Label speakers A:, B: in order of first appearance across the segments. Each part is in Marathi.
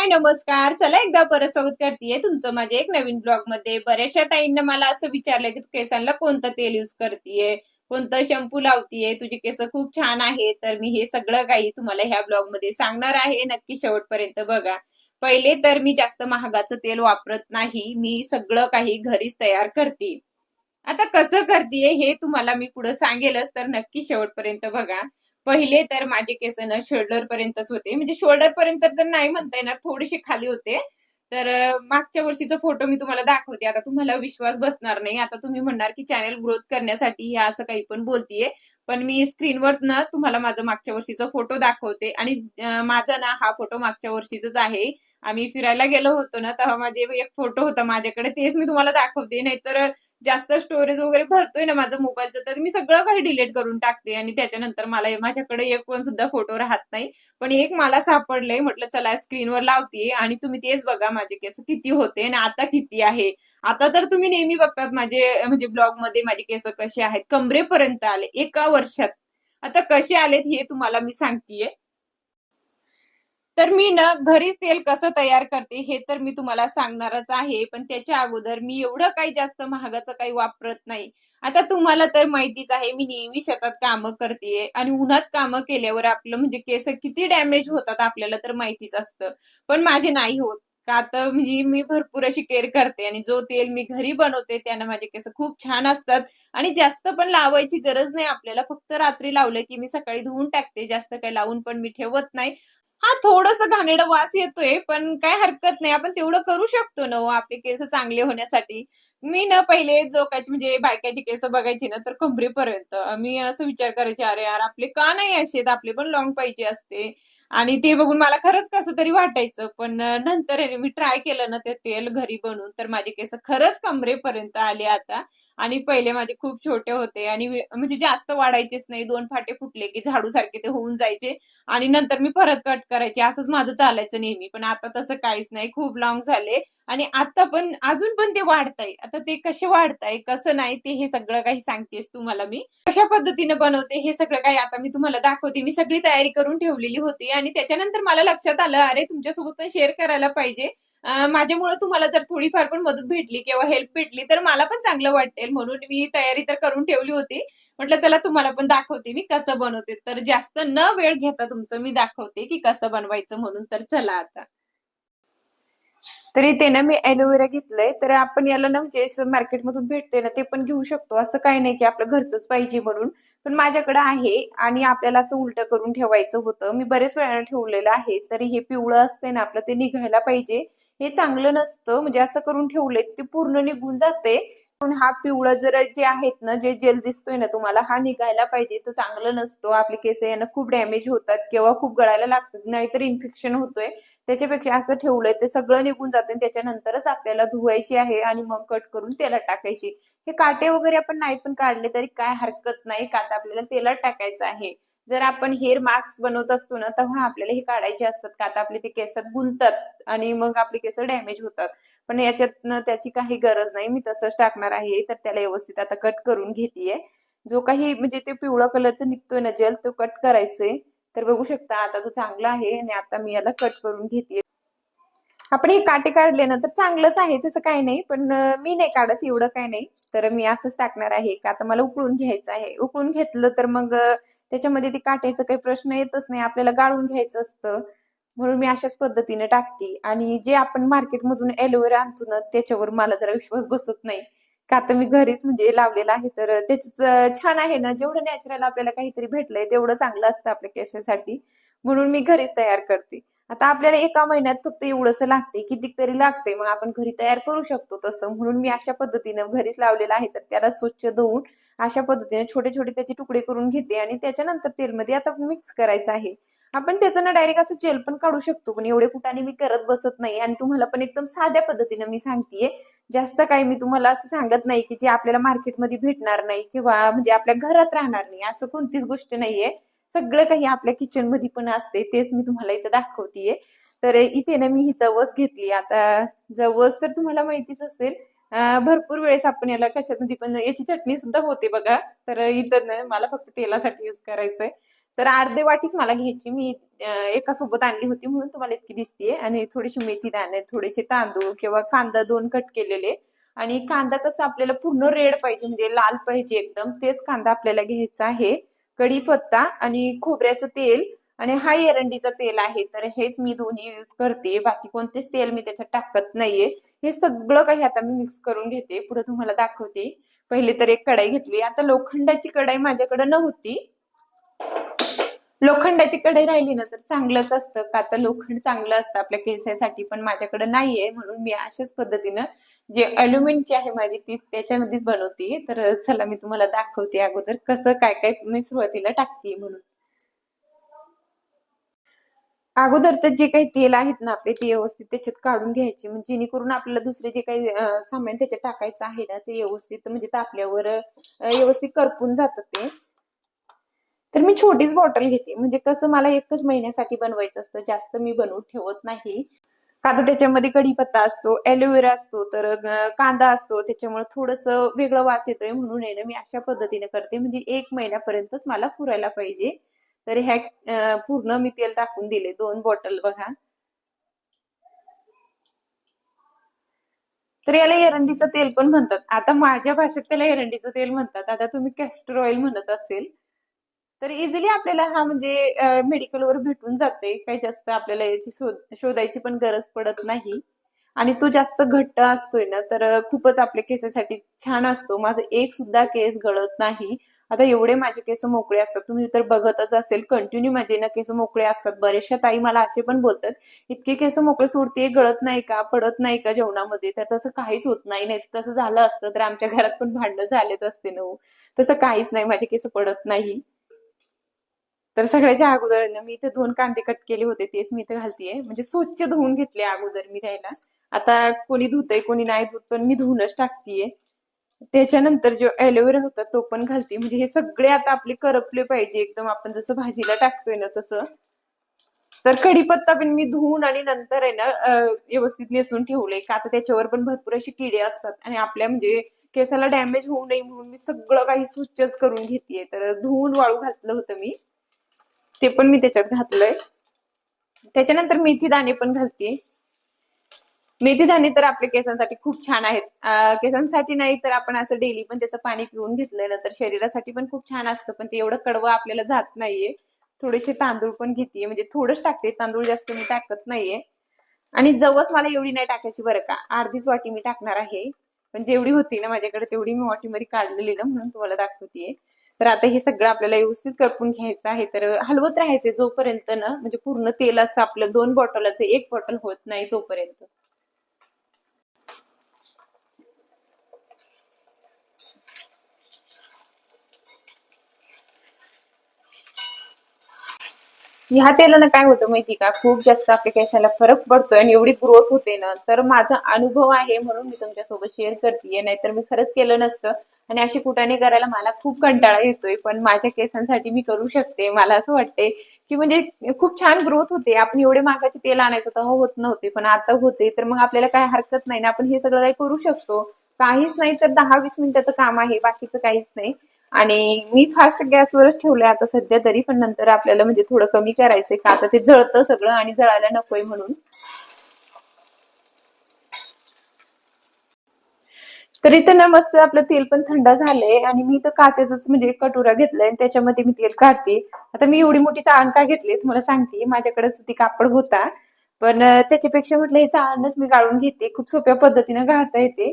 A: हाय नमस्कार. चला एकदा परत स्वागत करते तुमचं माझ्या एक नवीन ब्लॉगमध्ये. बऱ्याचशा ताईंना मला असं विचारलं की तू केसांना कोणतं तेल युज करतीये? कोणतं शॅम्पू लावतीये? तुझे केस खूप छान आहे तर मी हे सगळं काही तुम्हाला ह्या ब्लॉगमध्ये सांगणार आहे. नक्की शेवटपर्यंत बघा. पहिले तर मी जास्त महागाचं तेल वापरत नाही. मी सगळं काही घरीच तयार करते. आता कसं करते हे तुम्हाला मी पुढे सांगेलच. तर नक्की शेवटपर्यंत बघा. पहिले तर माझे केस ना शोल्डर पर्यंतच होते. म्हणजे शोल्डर पर्यंत तर नाही म्हणता येणार थोडेसे खाली होते. तर मागच्या वर्षीचा फोटो मी तुम्हाला दाखवते. आता तुम्हाला विश्वास बसणार नाही. आता तुम्ही म्हणणार की चॅनल ग्रोथ करण्यासाठी हे असं काही पण बोलतीये. पण मी स्क्रीनवर ना तुम्हाला माझं मागच्या वर्षीचा फोटो दाखवते. आणि माझा ना हा फोटो मागच्या वर्षीचाच आहे. आम्ही फिरायला गेलो होतो ना तेव्हा माझे एक फोटो होता माझ्याकडे. तेच मी तुम्हाला दाखवते. नाहीतर जास्त स्टोरेज वगैरे भरतोय ना माझं मोबाईलचं तर मी सगळं काही डिलीट करून टाकते. आणि त्याच्यानंतर मला माझ्याकडे एक पण सुद्धा फोटो राहत नाही. पण एक मला सापडलंय म्हटलं चला स्क्रीनवर लावते आणि तुम्ही तेच बघा माझे केस किती होते आणि आता किती आहे? आता तर तुम्ही नेहमी बघतात माझे म्हणजे ब्लॉगमध्ये माझे केस कसे आहेत. कमरेपर्यंत आले एका वर्षात. आता कसे आलेत हे तुम्हाला मी सांगतेय. तर मी ना घरीच तेल कसं तयार करते हे तर मी तुम्हाला सांगणारच आहे पण त्याच्या अगोदर मी एवढं काही जास्त महागाचं काही वापरत नाही. आता तुम्हाला तर माहितीच आहे मी नेहमी शेतात कामं करते आणि उन्हात कामं केल्यावर आपलं म्हणजे केस किती डॅमेज होतात आपल्याला तर माहितीच असतं. पण माझे नाही होत. का तर म्हणजे मी भरपूर अशी केअर करते आणि जो तेल मी घरी बनवते त्यानं माझे केस खूप छान असतात आणि जास्त पण लावायची गरज नाही आपल्याला. फक्त रात्री लावलं की मी सकाळी धुवून टाकते जास्त काही लावून पण मी ठेवत नाही. हा थोडस घाणेड वास येतोय पण काय हरकत नाही. आपण तेवढं करू शकतो ना हो, आपले केस चांगले होण्यासाठी. मी ना पहिले लोकांची म्हणजे बायकाची केस बघायची ना तर कमरेपर्यंत मी असं विचार करायचे अरे यार आपले का नाही असे आपले पण लॉंग पाहिजे असते. आणि ते बघून मला खरंच कसं तरी वाटायचं. पण नंतर मी ट्राय केलं ना ते तेल घरी बनवून तर माझे केस खरंच कमरेपर्यंत आले आता. आणि पहिले माझे खूप छोटे होते आणि म्हणजे जास्त वाढायचेच नाही. दोन फाटे फुटले की झाडू सारखे ते होऊन जायचे. आणि नंतर मी परत कट करायचे. असंच माझं चालायचं नेहमी. पण आता तसं काहीच नाही. खूप लॉंग झाले. आणि आता पण अजून पण ते वाढताय. आता ते कसे वाढताय कसं नाही ते हे सगळं काही सांगतेस तुम्हाला मी. कशा पद्धतीने बनवते हे सगळं काही आता मी तुम्हाला दाखवते. मी सगळी तयारी करून ठेवलेली होती. आणि त्याच्यानंतर मला लक्षात आलं अरे तुमच्यासोबत पण शेअर करायला पाहिजे. माझ्यामुळे तुम्हाला जर थोडीफार पण मदत भेटली किंवा हेल्प भेटली तर मला पण चांगलं वाटेल. म्हणून मी तयारी तर करून ठेवली होती. म्हटलं चला तुम्हाला पण दाखवते मी कसं बनवते. तर जास्त न वेळ घेता तुमचं मी दाखवते की कसं बनवायचं म्हणून. तर चला आता. तर इथे ना मी ॲलोवेरा घेतलंय. तर आपण याला ना म्हणजे मार्केटमधून भेटते ना ते पण घेऊ शकतो. असं काही नाही की आपलं घरचंच पाहिजे म्हणून. पण माझ्याकडे आहे आणि आपल्याला असं उलट करून ठेवायचं होतं. मी बरेच वेळाने ठेवलेलं आहे. तरी हे पिवळं असते ना आपलं ते निघायला पाहिजे. हे चांगलं नसतं. म्हणजे असं करून ठेवलंय ते पूर्ण निघून जाते. पण हा पिवळा जर जे आहेत ना जे जेल दिसतोय ना तुम्हाला हा निघायला पाहिजे. तो चांगला नसतो. आपले केस यांना खूप डॅमेज होतात किंवा खूप गळायला लागतात. नाहीतर इन्फेक्शन होतोय. त्याच्यापेक्षा असं ठेवलंय ते सगळं निघून जाते त्याच्यानंतरच आपल्याला धुवायची आहे आणि मग कट करून तेलात टाकायची. हे काटे वगैरे आपण नाही पण काढले तरी काय हरकत नाही. का आता आपल्याला तेलात टाकायचं आहे. जर आपण हेअर मास्क बनवत असतो ना तेव्हा आपल्याला हे काढायचे असतात का? आता आपले ते केसात गुंततात आणि मग आपले केस डॅमेज होतात. पण याच्यात त्याची काही गरज नाही. मी तसंच टाकणार आहे. तर त्याला व्यवस्थित आता कट करून घेतेय. जो काही म्हणजे ते पिवळा कलरचं निघतोय ना जेल तो कट करायचंय. तर बघू शकता आता तो चांगला आहे आणि आता मी याला कट करून घेते आपण हे काटे काढले ना तर चांगलंच आहे. तसं काही नाही. पण मी नाही काढत एवढं काही नाही. तर मी असंच टाकणार आहे. का? आता मला उकळून घ्यायचं आहे. उकळून घेतलं तर मग त्याच्यामध्ये ते काटायचं काही प्रश्न येतच नाही. आपल्याला गाळून घ्यायचं असतं. म्हणून मी अशाच पद्धतीने टाकते. आणि जे आपण मार्केटमधून एलोवेरा आणतो ना त्याच्यावर मला जरा विश्वास बसत नाही. का आता मी घरीच म्हणजे लावलेला आहे. तर त्याच छान आहे ना. जेवढं नॅचरल आपल्याला काहीतरी भेटलंय तेवढं चांगलं असतं आपल्या केसेसाठी. म्हणून मी घरीच तयार करते. आता आपल्याला एका महिन्यात फक्त एवढंसं लागते कितीक तरी लागते मग आपण घरी तयार करू शकतो तसं. म्हणून मी अशा पद्धतीनं घरीच लावलेलं आहे. तर त्याला स्वच्छ धुवून अशा पद्धतीने छोटे छोटे त्याचे तुकडे करून घेते आणि त्याच्यानंतर तेलमध्ये आता मिक्स करायचं आहे. आपण त्याचं ना डायरेक्ट असं जेल पण काढू शकतो पण एवढे कुठाने मी करत बसत नाही आणि तुम्हाला पण एकदम साध्या पद्धतीने मी सांगतेय. जास्त काही मी तुम्हाला असं सांगत नाही की जे आपल्याला मार्केटमध्ये भेटणार नाही किंवा म्हणजे आपल्या घरात राहणार नाही असं कोणतीच गोष्ट नाहीये. सगळं काही आपल्या किचनमध्ये पण असते तेच मी तुम्हाला इथं दाखवतेय. तर इथे ना मी ही जवस घेतली. आता जवस तर तुम्हाला माहितीच असेल भरपूर वेळेस आपण याला कशात पण याची चटणी सुद्धा होते बघा. तर इथं मला फक्त तेलासाठी यूज करायचंय. तर अर्धे वाटीच मला घ्यायची. मी एका सोबत आणली होती म्हणून तुम्हाला इतकी दिसतीये. आणि थोडीशी मेथी दाणे थोडेसे तांदूळ किंवा कांदा दोन कट केलेले. आणि कांदा कसा आपल्याला पूर्ण रेड पाहिजे म्हणजे लाल पाहिजे एकदम तेच कांदा आपल्याला घ्यायचा आहे. कढीपत्ता आणि खोबऱ्याचं तेल आणि हा एरंडीचं तेल आहे. तर हेच मी दोन्ही यूज करते. बाकी कोणतेच तेल मी त्याच्यात टाकत नाहीये. हे सगळं काही आता मी मिक्स करून घेते. पुढे तुम्हाला दाखवते. पहिले तर एक कढाई घेतली. आता लोखंडाची कढाई माझ्याकडे नव्हती. लोखंडाची कढाई राहिली ना तर चांगलंच असतं. का तर लोखंड चांगलं असतं आपल्या केसासाठी पण माझ्याकडे नाहीये. म्हणून मी अशाच पद्धतीनं जे अल्युमिनची आहे माझी ती त्याच्यामध्येच बनवते. तर चला मी तुम्हाला दाखवते अगोदर कसं काय काय मी सुरुवातीला टाकते म्हणून. अगोदर तर जे काही तेल आहेत ना आपले ते व्यवस्थित त्याच्यात काढून घ्यायचे. म्हणजे जेणेकरून आपल्याला दुसरे जे काही सामान त्याच्यात टाकायचं आहे ना ते व्यवस्थित म्हणजे तापल्यावर व्यवस्थित करपून जातं ते. तर मी छोटीच बॉटल घेते. म्हणजे कसं मला एकच महिन्यासाठी बनवायचं असतं. जास्त मी बनवून ठेवत नाही. का तर त्याच्यामध्ये कढीपत्ता असतो ॲलोवेरा असतो तर कांदा असतो. त्याच्यामुळे थोडस वेगळं वास येतोय म्हणून आहे ना मी अशा पद्धतीने करते. म्हणजे एक महिन्यापर्यंतच मला पुरायला पाहिजे. तर ह्या पूर्ण मी तेल टाकून दिले दोन बॉटल बघा. तर याला एरंडीचं तेल पण म्हणतात. आता माझ्या भाषेत त्याला एरंडीचं तेल म्हणतात. आता तुम्ही कॅस्टर ऑइल म्हणत असेल तर इझिली आपल्याला हा म्हणजे मेडिकलवर भेटून जाते. काही जास्त आपल्याला याची शोध शोधायची पण गरज पडत नाही. आणि तो जास्त घट्ट असतोय ना तर खूपच आपल्या केसासाठी छान असतो. माझं एक सुद्धा केस गळत नाही. आता एवढे माझे केस मोकळे असतात तुम्ही तर बघतच असेल कंटिन्यू माझे ना केस मोकळे असतात. बरेचशा ताई मला असे पण बोलतात इतके केस मोकळे सोडते गळत नाही का पडत नाही का जेवणामध्ये? तर तसं काहीच होत नाही नाही तसं झालं असतं तर आमच्या घरात पण भांडण झालेच असते ना हो. तसं काहीच नाही माझे केस पडत नाही. तर सगळ्याच्या अगोदर मी इथे दोन कांदे कट केले होते तेच मी इथे घालतीये. म्हणजे स्वच्छ धुवून घेतले अगोदर मी द्यायला आता कोणी धुतय कोणी नाही धुत पण मी धुवूनच टाकतीये. त्याच्यानंतर जो ॲलोवेरा होता तो पण घालते. म्हणजे हे सगळे आता आपले करपले पाहिजे. एकदम आपण जसं भाजीला टाकतोय ना तसं. तर कढीपत्ता पण मी धुवून आणि नंतर आहे ना व्यवस्थित नेसून ठेवले का आता त्याच्यावर पण भरपूर अशी किडे असतात. आणि आपल्या म्हणजे केसाला डॅमेज होऊ नये म्हणून मी सगळं काही स्वच्छच करून घेतेय. तर धुवून वाळू घातलं होतं मी. ते पण मी त्याच्यात घातलंय. त्याच्यानंतर मेथी दाणे पण घालते मेथी दाणे तर आपल्या केसांसाठी खूप छान आहेत. केसांसाठी नाही तर आपण असं डेली पण त्याचं पाणी पिऊन घेतलेलं तर शरीरासाठी पण खूप छान असतं. पण ते एवढं कडवं आपल्याला जात नाहीये. थोडेसे तांदूळ पण घेते म्हणजे थोडंच टाकते. तांदूळ जास्त मी टाकत नाहीये. आणि जवस मला एवढी नाही टाकायची बरं का. अर्धीच वाटी मी टाकणार आहे. पण जेवढी होती ना माझ्याकडे तेवढी मी वाटीमध्ये काढलेली ना म्हणून तुम्हाला दाखवते तर आता हे सगळं आपल्याला व्यवस्थित करपून घ्यायचं आहे. तर हलवत राहायचे जोपर्यंत ना म्हणजे पूर्ण तेल असं आपलं दोन बॉटलाचं एक बॉटल होत नाही तोपर्यंत. ह्या तेलानं काय होतं माहिती का? खूप जास्त आपल्या केसाला फरक पडतोय आणि एवढी ग्रोथ होते ना तर माझा अनुभव आहे म्हणून मी तुमच्यासोबत शेअर करतेय. नाहीतर मी खरंच केलं नसतं. आणि अशी कुटाने करायला मला खूप कंटाळा येतोय पण माझ्या केसांसाठी मी करू शकते. मला असं वाटते की म्हणजे खूप छान ग्रोथ होते. आपण एवढे महागाचे तेल आणायचं तेव्हा होत नव्हते पण आता होते. तर मग आपल्याला काय हरकत नाही ना? आपण हे सगळं काही करू शकतो. काहीच नाही तर दहा वीस मिनिटाचं काम आहे. बाकीचं काहीच नाही. आणि मी फास्ट गॅसवरच ठेवलंय आता सध्या तरी पण नंतर आपल्याला म्हणजे थोडं कमी करायचंय का? आता ते जळतं सगळं आणि जळायला नकोय म्हणून. तर इथं ना मस्त आपलं तेल पण थंड झालंय आणि मी इथं काचेच म्हणजे कटोरा घेतलाय आणि त्याच्यामध्ये मी तेल काढते. आता मी एवढी मोठी चाळण का घेतली तुम्हाला सांगते. माझ्याकडे सुती कापड होता. पण त्याच्यापेक्षा म्हटलं हे चाळणच मी गाळून घेते. खूप सोप्या पद्धतीने गाळता येते.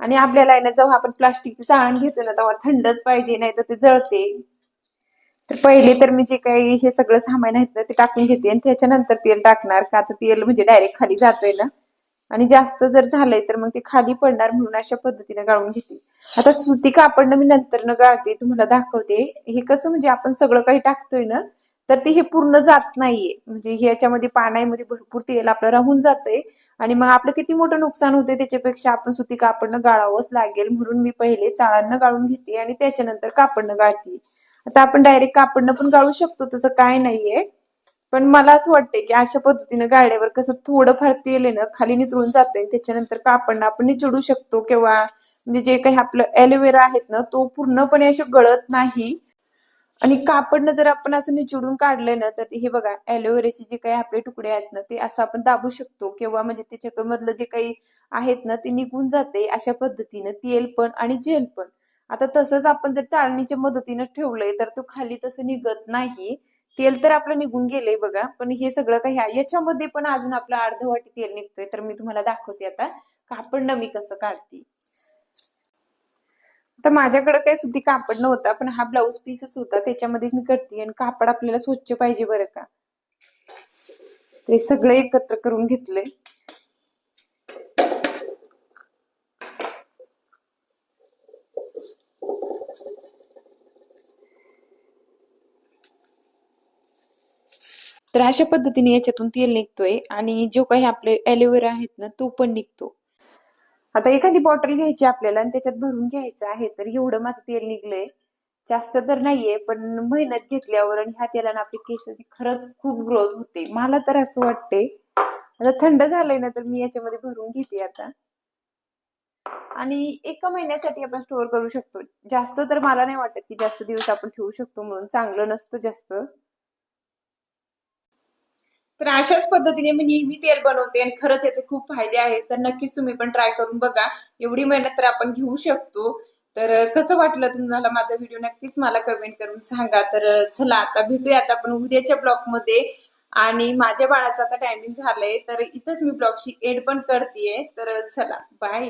A: आणि आपल्याला आहे ना जेव्हा आपण प्लास्टिकची चाळण घेतो ना तेव्हा थंडच पाहिजे नाही तर ते जळते. तर पहिले तर मी जे काही हे सगळं सामान आहेत ना ते टाकून घेते आणि त्याच्यानंतर तेल टाकणार. का तर तेल म्हणजे डायरेक्ट खाली जातोय ना. आणि जास्त जर झालंय तर मग ते खाली पडणार म्हणून अशा पद्धतीने गाळून घेते. आता सुती कापडनं मी नंतर न गाळते तुम्हाला दाखवते. हे कसं म्हणजे आपण सगळं काही टाकतोय ना तर ते हे पूर्ण जात नाहीये. म्हणजे ह्याच्यामध्ये पाण्यामध्ये भरपूर तेल आपलं राहून जातंय. आणि मग आपलं किती मोठं नुकसान होते त्याच्यापेक्षा आपण सुती कापडनं गाळावंच लागेल. म्हणून मी पहिले चाळांना गाळून घेते आणि त्याच्यानंतर कापडनं गाळते. आता आपण डायरेक्ट कापडनं पण गाळू शकतो तसं काय नाहीये. पण मला असं वाटतंय की अशा पद्धतीनं गाळल्यावर कसं थोडंफार तेल आहे ना खाली नितळून जातंय. त्याच्यानंतर कापडनं आपण निचडू शकतो किंवा म्हणजे जे काही आपलं ॲलोवेरा आहेत ना तो पूर्णपणे असं गळत नाही. आणि कापडनं जर आपण असं निचुडून काढलंय ना तर हे बघा ॲलोवेराचे जे काही आपले तुकडे आहेत ना ते असं आपण दाबू शकतो. किंवा म्हणजे त्याच्या मधलं जे काही आहेत ना ते निघून जाते अशा पद्धतीनं. तेल पण आणि जेल पण. आता तसंच आपण जर चाळणीच्या मदतीनं ठेवलंय तर तो खाली तसं निघत नाही. तेल तर आपलं निघून गेलंय बघा. पण हे सगळं काही याच्यामध्ये पण अजून आपलं अर्धवाटी तेल निघतोय. तर मी तुम्हाला दाखवते आता. कापडनं मी कसं काढते. तर माझ्याकडे काही सुद्धी कापड नव्हता पण हा ब्लाऊज पीसच होता. त्याच्यामध्येच मी करते. आणि कापड आपल्याला स्वच्छ पाहिजे बरं का. ते सगळं एकत्र करून घेतलंय. तर अशा पद्धतीने याच्यातून तेल निघतोय. आणि जो काही आपले ॲलोवेरा आहेत ना तो पण निघतो. आता एखादी बॉटल घ्यायची आपल्याला आणि त्याच्यात भरून घ्यायचं आहे तर एवढं माझं तेल निघलंय. जास्त तर नाहीये पण मेहनत घेतल्यावर आणि ह्या तेलानं आपली केसाची खरंच खूप ग्रोथ होते. मला तर असं वाटते आता थंड झालंय ना तर मी याच्यामध्ये भरून घेते आता. आणि एका महिन्यासाठी आपण स्टोअर करू शकतो. जास्त तर मला नाही वाटत की जास्त दिवस आपण ठेवू शकतो म्हणून. चांगलं नसतं जास्त. तर अशाच पद्धतीने मी नेहमी तेल बनवते आणि खरंच याचे खूप फायदे आहेत. तर नक्कीच तुम्ही पण ट्राय करून बघा. एवढी मेहनत तर आपण घेऊ शकतो. तर कसं वाटलं तुम्हाला माझा व्हिडिओ नक्कीच मला कमेंट करून सांगा. तर चला आता भेटूयात आपण उद्याच्या ब्लॉगमध्ये. आणि माझ्या बाळाचं आता टायमिंग झालंय. तर इथंच मी ब्लॉगची एड पण करतेय. तर चला बाय